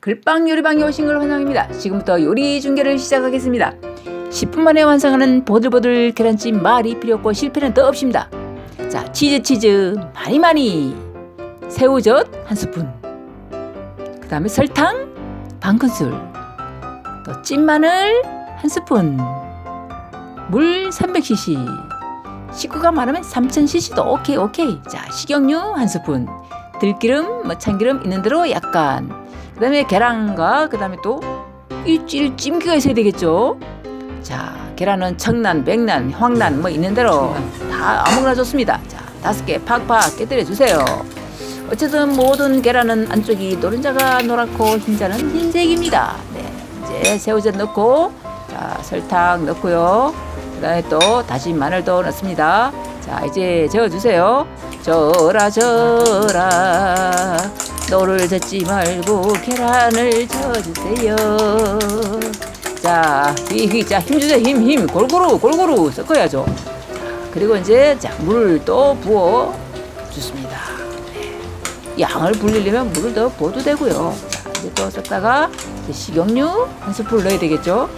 글빵 요리방에 오신 걸 환영합니다. 지금부터 요리 중계를 시작하겠습니다. 10분 만에 완성하는 보들보들 계란찜 말이 필요 없고 실패는 더 없습니다. 자, 치즈 치즈 많이 많이. 새우젓 한 스푼. 그 다음에 설탕 반 큰술. 또 찐마늘 한 스푼. 물 300cc 식구가 많으면 3000cc도 오케이 오케이. 자 식용유 한 스푼. 들기름 뭐 참기름 있는 대로 약간 그 다음에 계란과 그 다음에 또 일주일 찜기가 있어야 되겠죠? 자 계란은 청란 백란 황란 뭐 있는 대로 다 아무거나 좋습니다. 자 다섯 개 팍팍 깨뜨려 주세요. 어쨌든 모든 계란은 안쪽이 노른자가 노랗고 흰자는 흰색입니다. 네 이제 새우젓 넣고 자 설탕 넣고요. 그 다음에 또 다진 마늘도 넣습니다 자 이제 저어주세요 저라 저라 노를 젓지 말고 계란을 저어주세요 자, 이, 자, 힘 주세요. 힘, 힘. 골고루, 골고루 섞어야죠. 그리고 이제, 자, 물을 또 부어 주습니다. 네. 양을 불리려면 물을 더 부어도 되고요. 자, 이제 또 섞다가 이제 식용유 한 스푼 넣어야 되겠죠.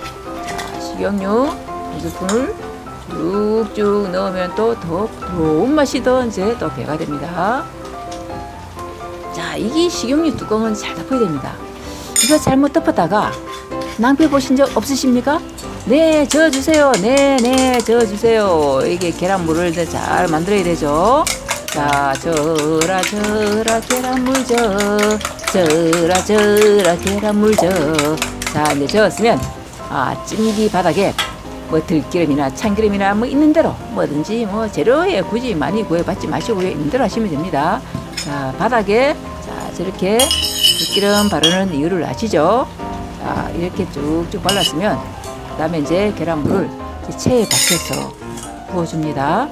자, 식용유 한 스푼을 쭉쭉 넣으면 또더 부드러운 맛이 더 이제 또 배가 됩니다. 자, 이게 식용유 뚜껑은 잘 덮어야 됩니다. 이거 잘못 덮었다가 낭패 보신 적 없으십니까? 네, 저어 주세요. 네, 네, 저어 주세요. 이게 계란물을 잘 만들어야 되죠. 자, 저라, 저라, 계란물 저. 저라, 저라, 계란물 저. 자, 이제 저었으면, 아, 찜기 바닥에 뭐 들기름이나 참기름이나 뭐 있는 대로 뭐든지 뭐 재료에 굳이 많이 구해받지 마시고요. 있는 대로 하시면 됩니다. 자, 바닥에 자, 저렇게 들기름 바르는 이유를 아시죠? 자, 이렇게 쭉쭉 발랐으면 그다음에 이제 계란물을 체에 박혀서 부어줍니다.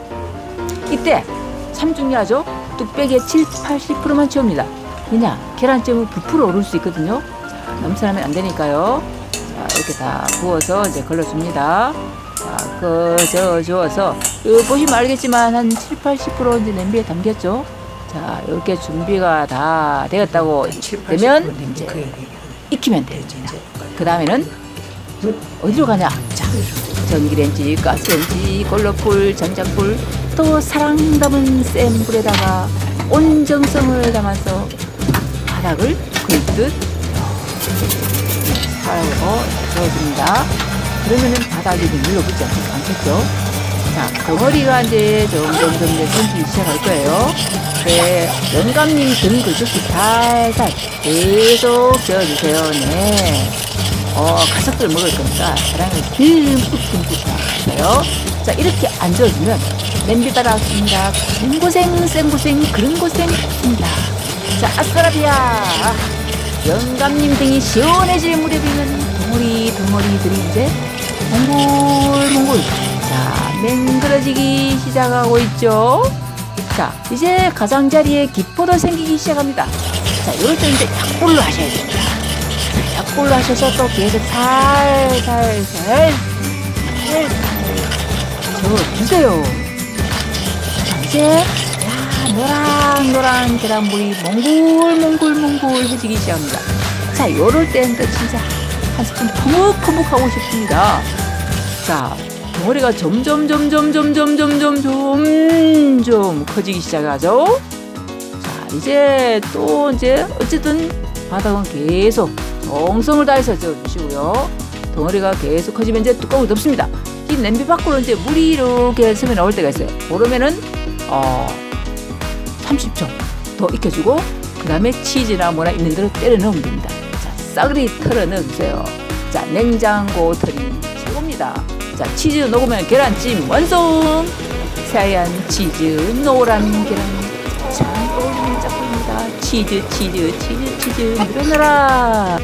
이때 참 중요하죠. 뚝배기에 7, 80%만 채웁니다. 그냥 계란찜은 부풀어 오를 수 있거든요. 자, 넘쳐나면 안 되니까요. 자, 이렇게 다 부어서 이제 걸러줍니다. 자, 그저 주어서 보시면 알겠지만 한 7, 80% 이제 냄비에 담겼죠. 자, 이렇게 준비가 다 되었다고 되면 이제 익히면 됩니다. 그 다음에는 어디로 가냐? 자, 전기렌지, 가스렌지, 걸러풀, 전자풀, 또 사랑 담은 센 불에다가 온 정성을 담아서 바닥을 긁듯 살고 저어줍니다. 그러면은 바닥이 눌러붙지 않- 않겠죠? 자, 덩어리가 이제 점점 점점 생기기 시작할 거예요. 네, 영감님 등 긁듯이 살살 계속 저어주세요. 네. 어, 가족들 먹을 거니까 사랑을 듬뿍 듬뿍 하세요. 자, 이렇게 안 저어주면 냄비 받아왔습니다. 그런 고생, 센 고생, 그런 고생 없습니다. 자, 아스카라비아. 영감님 등이 시원해질 무렵이면 덩어리, 덩어리들이 이제 몽골몽골. 자, 맹그러지기 시작하고 있죠. 자, 이제 가장자리에 기포도 생기기 시작합니다. 자, 이럴 때 이제 약불로 하셔야 됩니다. 자, 약불로 하셔서 또 계속 살살살 살살 저어주세요. 자, 이제 야, 노 랑노랑 계란물이 몽글몽글몽글해지기 시작합니다. 자, 요럴 때는 또 진짜 한 스푼 푸묵푸묵 하고 싶습니다. 자, 덩어리가 점점 점점 점점 점점 점점 커지기 시작하죠. 자, 이제 또 이제 어쨌든 바닥은 계속 정성을 다해서 저어주시고요. 덩어리가 계속 커지면 이제 뚜껑을 덮습니다. 이 냄비 밖으로 이제 물이 이렇게 스며 나올 때가 있어요. 그러면은 어 30초 더 익혀주고 그 다음에 치즈나 뭐나 있는 대로 때려 넣으면 됩니다. 자, 싸그리 털어 넣어주세요. 자, 냉장고 털이 최고입니다. 자, 치즈 녹으면 계란찜 완성! 새하얀 치즈, 노란 계란. 참 어울리는 짝꿍입니다. 치즈, 치즈, 치즈, 치즈. 늘어나라!